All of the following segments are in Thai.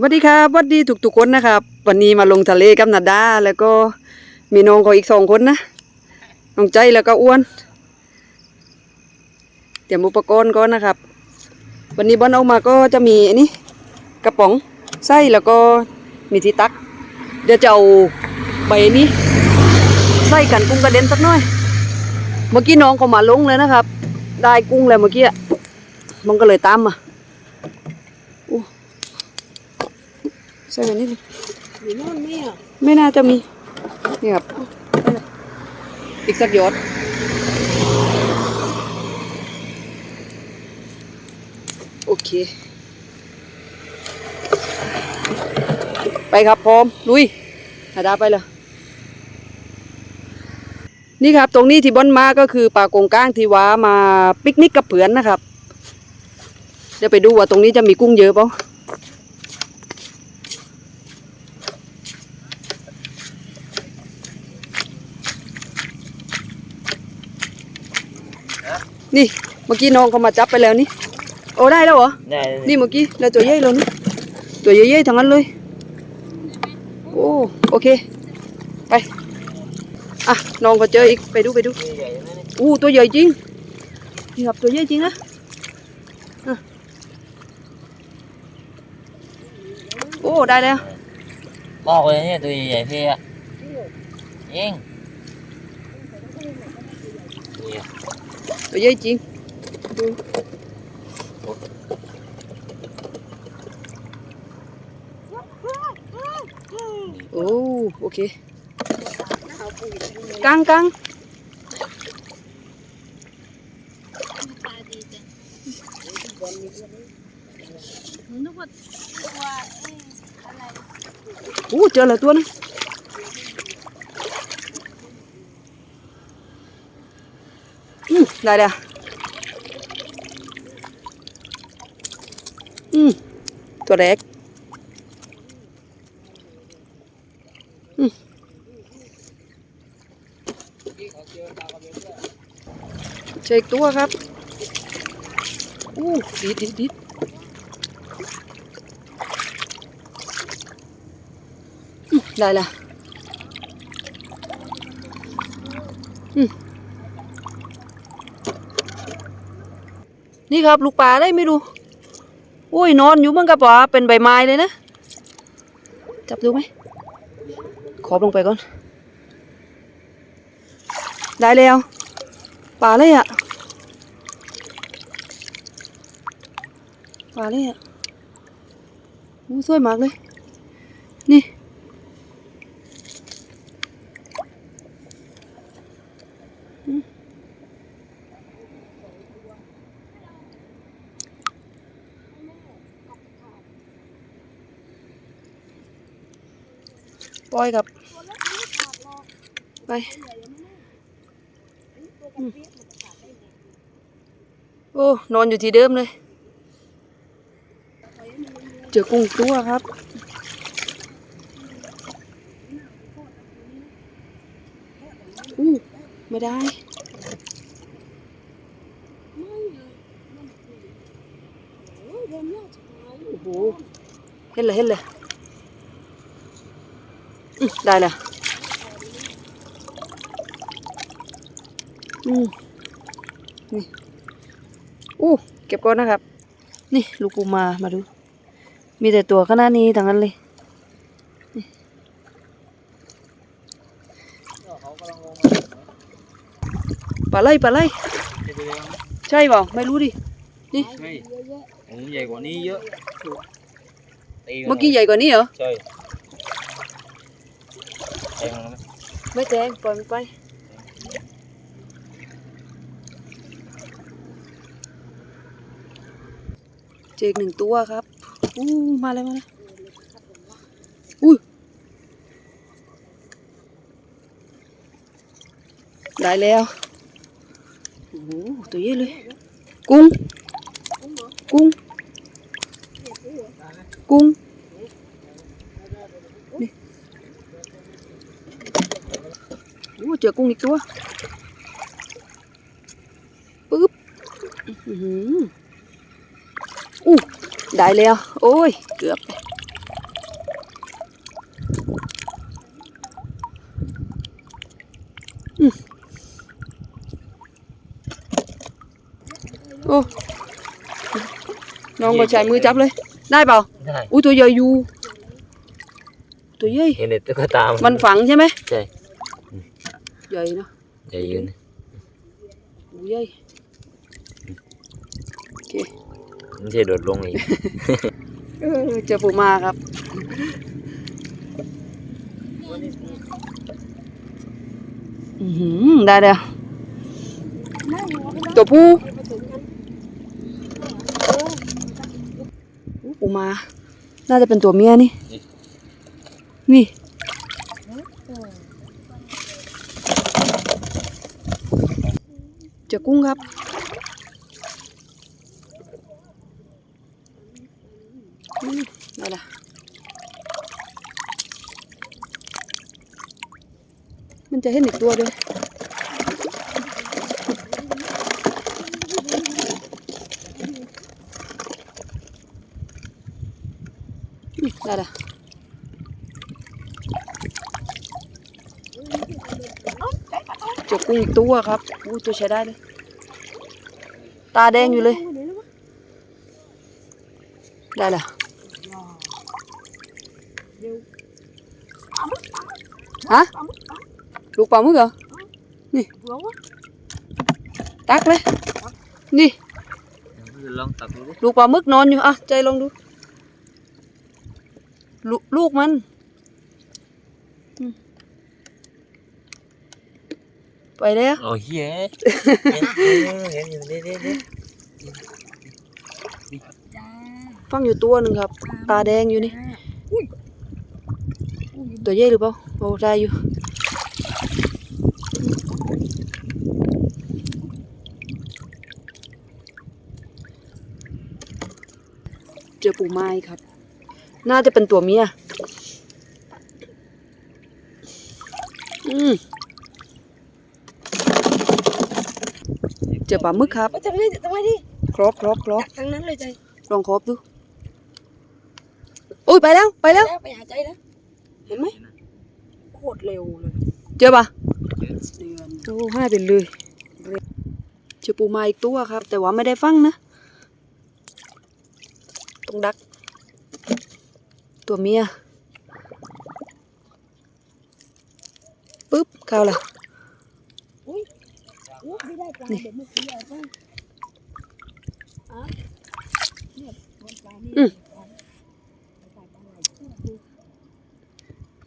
สวัสดีครับสวัสดีทุกๆคนนะครับ วันนี้มาลงทะเลกับนาดา แล้วก็มีน้องเขาอีกสองคนนะน้องใจแล้วก็อ้วน เตรียมอุปกรณ์ก่อนนะครับ วันนี้บอนเอามาก็จะมีอันนี้กระป๋องไส้แล้วก็มีที่ตัก เดี๋ยวจะเอาใบนี้ใส่กันกุ้งกระเด็นสักหน่อย เมื่อกี้น้องเขามาลงเลยนะครับ ได้กุ้งแล้วเมื่อกี้มันก็เลยตามมา ใส่แบบนี้เลยอยู่โน่นไหมอะไม่น่าจะมีนี่ครับอีกสักหยอดโอเค ไปครับพร้อมลุยหาดาไปเลยนี่ครับ ตรงนี้ที่บอนมาก็คือป่ากงก้างที่ว้ามาปิกนิกกับเพื่อนนะครับ เดี๋ยวไปดูว่าตรงนี้จะมีกุ้งเยอะเปล่า นี่เมื่อกี้น้องเขามาจับไปแล้วนี่โอ้ได้แล้วเหรอได้นี่เมื่อกี้แล้วตัวใหญ่แล้วนี่ตัวใหญ่ๆทั้งนั้นเลยโอ้โอเค ไปอะน้องก็เจออีกไปดูไปดูใหญ่ๆนะนี่อู้ตัวใหญ่จริงนี่ครับตัวใหญ่จริงนะอะโอ้ได้แล้วบอกเลยเนี่ยตัวใหญ่ๆพี่อะเอง นี่ตัวใหญ่จริงดูโอ้โอ เคกังกังนึกว่าตัวเอ๊ะอะได้เล้วตัวนึงอืมได้แล้วอืมตัวแรกอืมเจออีกตัวครับอู้ดิดดิดดิดได้ละ นี่ครับลูกปลาได้ไม่รู้โอ้ยนอนอยู่มันกับว่าเป็นใบไม้เลยนะ จับดูไหมขอบลงไปก่อน ได้แล้วปลาเลยอะปลาเลยอะโอ้สวยมากเลย นี่ ปล่อยกับ ไปโอ้ นอนอยู่ที่เดิมเลย เจอกุ้งตัวครับอู้ไม่ได้โอ้โหเห็นเลยเห็นเลย ได้เลยอืมนี่อู้เก็บก่อนนะครับ นี่ลูกปูมามาดู มีแต่ตัวขนาดนี้ทั้งนั้นเลยปลาไหลปลาไหลจะไปเลี้ยงใช่เปล่าไม่รู้ดิ นี่ใช่ผมใหญ่กว่านี้เยอะตีนเมื่อกี้ใหญ่กว่านี้เหรอ ใช่แทงมัน ไม่แจ้งปล่อยมันไปเจกหนึ่งตัวครับ อู้มาแล้วมาแล้วอุ้ยได้แล้วโอ้โหตัวใหญ่เลย กุ้ง กุ้ง กุ้ง โอ้เจอกุ้งอีกตัวปึ๊บอื้อหืออู้ได้แล้วโอ้ยเกือบไปอืมโอ้น้องก็ใช้มือจับเลยได้เปล่าได้อุ้ยตัวใหญ่อยู่ตัวใหญ่เห็นในตุ๊กตามันฝังใช่ไหมใช่ ใหญ่เนาะใหญ่ยืนตัวใหญ่โอเคไม่ใช่โดดลงอีกเออเจอปูมาครับอือหือได้แล้วตัวผู้ปูมา น่าจะเป็นตัวเมียนี่ นี่ เจอ กุ้งครับอืมได้ละมันจะเห็นอีกตัวด้วยอืมได้ละเจอกุ้งอีกตัวครับอู้ตัวใช้ได้เลย ตาแดงอยู่เลย ได้ละฮะลูกปลาหมึกเหรอ นี่ ตักเลย นี่ลองตักดูดิลูกปลาหมึกนอนอยู่ อะ ใจลองดู ลูลูกมันอืม ไปแล้วโอ้ยเฮ้ยเห็นเห็นอยู่นี่นี่นี่ฟังอยู่ตัวหนึ่งครับ ตาแดงอยู่นี่ ตัวใหญ่หรือเปล่าโอ้ได้อยู่ เจอปูไม้ครับ น่าจะเป็นตัวเมีย เจอปลาหมึกครับทำไมทำไมดิครบครบครบทางนั้นเลยใจลองครบดูอุ้ยไปแล้วไปแล้วแล้วไปหาใจแล้วเห็นไหมโคตรเร็วเลยเจอปะเดือนโอ้ให้ไปเลยเจอปูมาอีกตัวครับ แต่ว่าไม่ได้ฟังนะตรงดัก ตัวเมียปึ๊บเข้าละอุ้ย ไม่ได้ปลาเดี๋ยวมันเสียไปอะเนี่ยบนปลานี่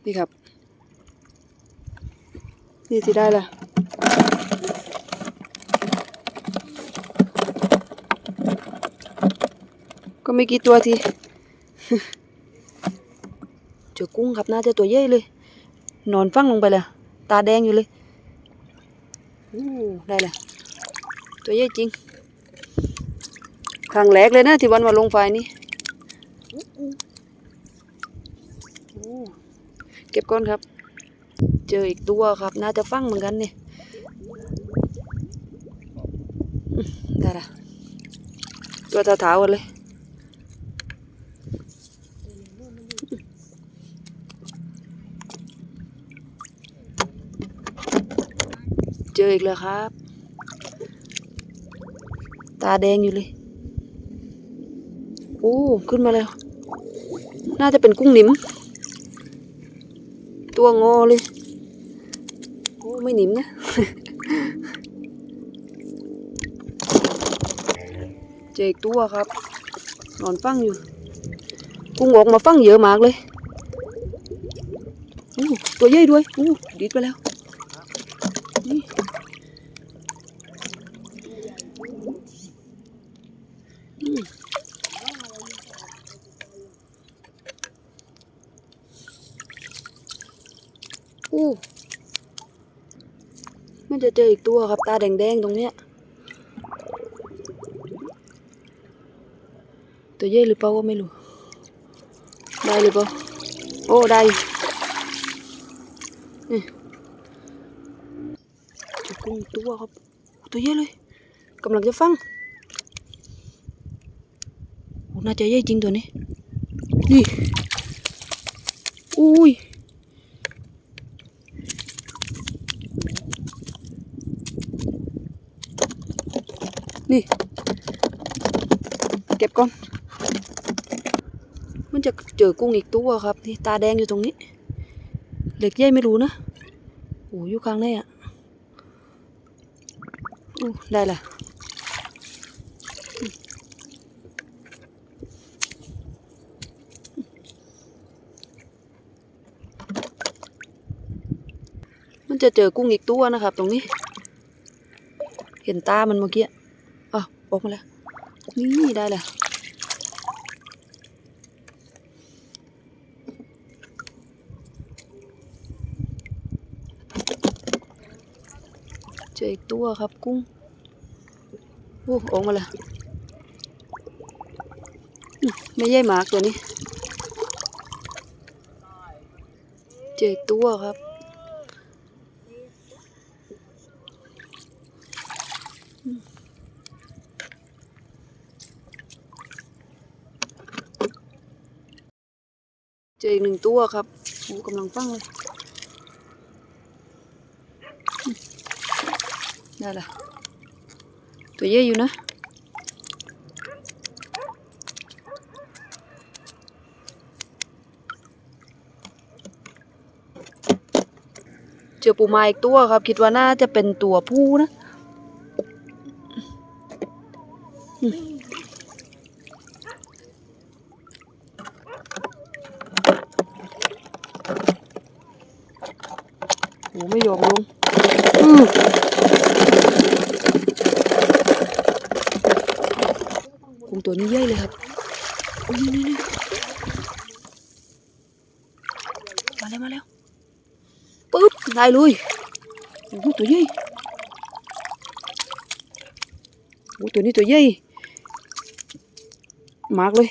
นี่ครับ นี่สิได้ละก็ไม่กี่ตัวทีเจอกุ้งครับน่าจะตัวใหญ่เลย นอนฟังลงไปเลยตาแดงอยู่เลย ได้ละตัวใหญ่จริง ครั้งแรกเลยนะที่วันมาลงไฟนี่โอ้เก็บก้อนครับ เจออีกตัวครับ น่าจะฟังเหมือนกันเนี่ยอืมได้ละตัวเท้าๆกันเลย จออีกแล้วครับ ตาแดงอยู่เลย โอ้ ขึ้นมาแล้ว น่าจะเป็นกุ้งหนิม ตัวงอเลย โอ้ ไม่หนิมนะ เจออีกตัวครับ นอนฟังอยู่ กุ้งออกมาฟังเยอะมากเลยโอ้ตัวใหญ่ด้วยโอ้ดิดไปแล้ว นี่อืมอู้มัน จะเจออีกตัวครับ ตาแดงๆตรงเนี้ย ตัวเย่หรือเปล่าก็ไม่รู้ ได้หรือเปล่า โอ้ ได้อยู่นี่เจอกุ้งตัวครับ ตัวเยอะเลยกำลังจะฟังน่าจะใหญ่จริงตัวนี้ นี่ อุ้ย นี่ เก็บก่อน มันจะเจอกุ้งอีกตัวครับ นี่ตาแดงอยู่ตรงนี้ เหล็กใหญ่ไม่รู้นะโอ้อยู่ข้างในอะอู้ได้ละมันจะเจอกุ้งอีกตัวนะครับ ตรงนี้ เห็นตามันเมื่อกี้ ออกมาแล้วนี่ได้แล้วเจออีกตัวครับกุ้งโอ้ออกมาแล้วไม่ใช่หมากตัวนี้ เจออีกตัวครับ เจออีกหนึ่ง ตัวครับโอ้กำลังฟังเลยอืมได้ละตัวเยอะอยู่นะเจอปูมาอีกตัวครับ คิดว่าน่าจะเป็นตัวผู้นะอืมโหไม่ยอมลงอืม กุ้งตัวนี้ใหญ่เลยครับโอ้ยนี่นี่มาแล้วมาแล้วปึ๊บได้เลยโอ้โหตัวใหญ่โอ้ตัวนี้ตัวใหญ่มากเลย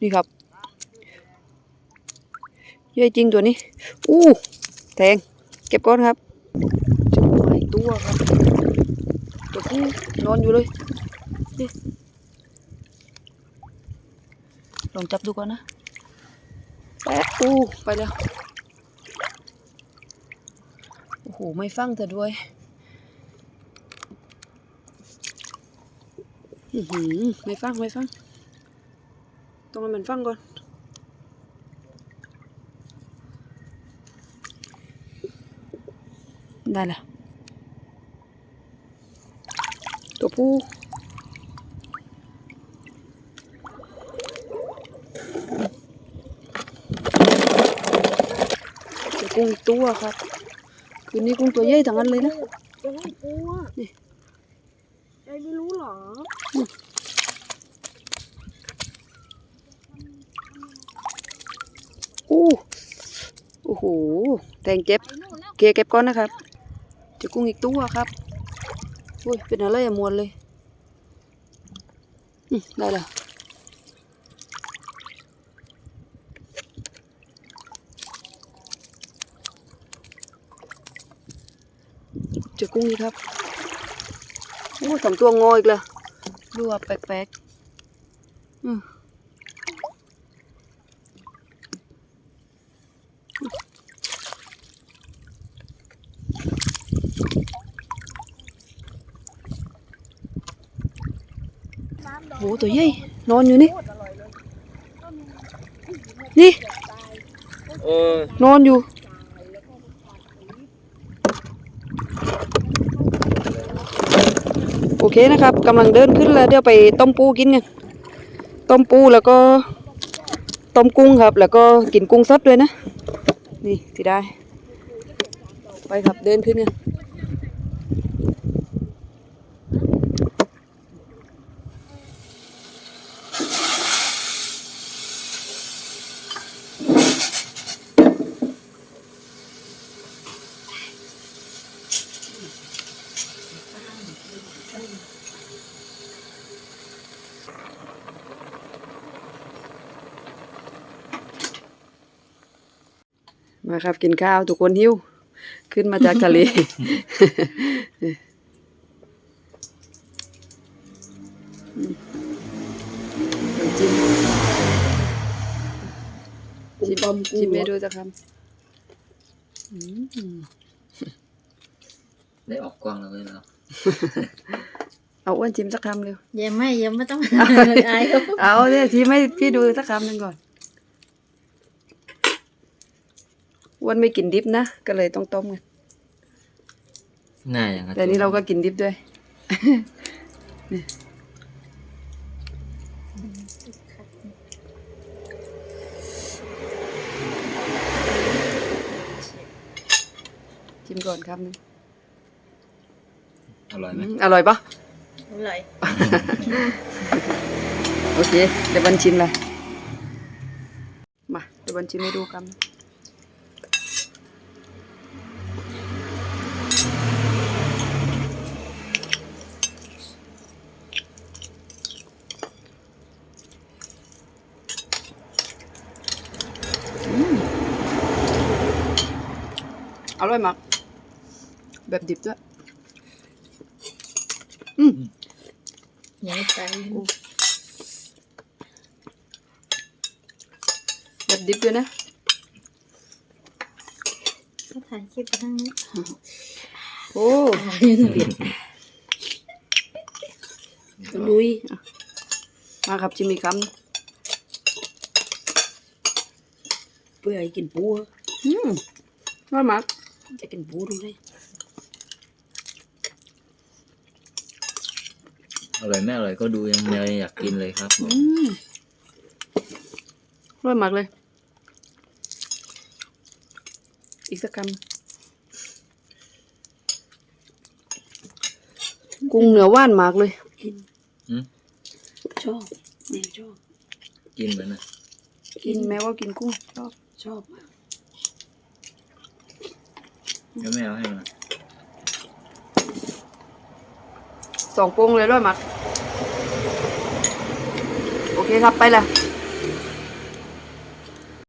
นี่ครับเยอะจริงตัวนี้อู้แทงเก็บก้อนครับเจอมาอีก ตัวครับตัวผู้นอนอยู่เลยนี่ลองจับดูก่อนนะแป๊ะอู้ไปแล้วโอ้โหไม่ฟังเธอด้วยอือหือไม่ฟังไม่ฟังต้องให้มันฟังก่อนได้ละตัว ผู้เจอกุ้งอีกตัวครับคืนนี้กุ้งตัวใหญ่ทั้งนั้นเลยนะจะให้กลัวนี่ใจไม่รู้เหรออู้โอ้โหแทงเจ็บไปนู่นแล้วเกเก็บก่อนนะครับเจอกุ้งอีกตัวครับ อุ้ยเป็นอะไรอะมวนเลยอืมได้แล้วเจอกุ้งนี่ครับโอ้สองตัวงออีกแล้วดูว่าแปลกๆ ตัวใหญ่นอนอยู่นี่ นี่นอนอยู่โอเคนะครับกำลังเดินขึ้นแล้วเดี๋ยวไปต้มปูกินกันต้มปูแล้วก็ต้มกุ้งครับ แล้วก็กินกุ้งสดด้วยนะ นี่ที่ได้ ไปครับเดินขึ้นกัน มาครับกินข้าวทุกคนหิว ขึ้นมาจากทะเลจิ้มชิมชิมให้ดูจะคำอืมได้ออกกล้องแล้วเลยเนาะเอาอ้วนชิมสักคำเร็วยังไม่ยังไม่ต้องอายเขาเอาเนี่ยชิมให้พี่ดูสักคำหนึ่งก่อนอ้ วนไม่กินดิบนะ ก็เลยต้องต้มไงหน้าอย่างนั้นแต่นี่เราก็กินดิบด้วยชิมก่อนคำหนึงอร่อยไหมอืมอร่อยปะอร่อย โอเค เดี๋ยวบันชิมเลย มา เดี๋ยวบันชิมให้ดูคำหนึ่ ร่อยมาก แบบดิบด้วยยังไม่ตายแบบดิบด้วยนะก็ถ่ายคลิปไปทั้งนี้ โอ้ลุยอะมาครับชิมอีกคำเพื่อให้กินปูอะอืมอร่อยมาก จะกินปูตรงไหนอร่อยไม่อร่อยก็ดูยังไงอยากกินเลยครับผมอืมอร่อยมากเลย อีกสักคำกุ้งเนื้อว่านมากเลยอืมชอบแมวชอบ กินเหมือนนะกินแม้ว่ากินกุ้งชอบ ชอบมาก เดี๋ยวไม่เอาให้มาสองโปงเลยด้วยมัด โอเคครับไปละ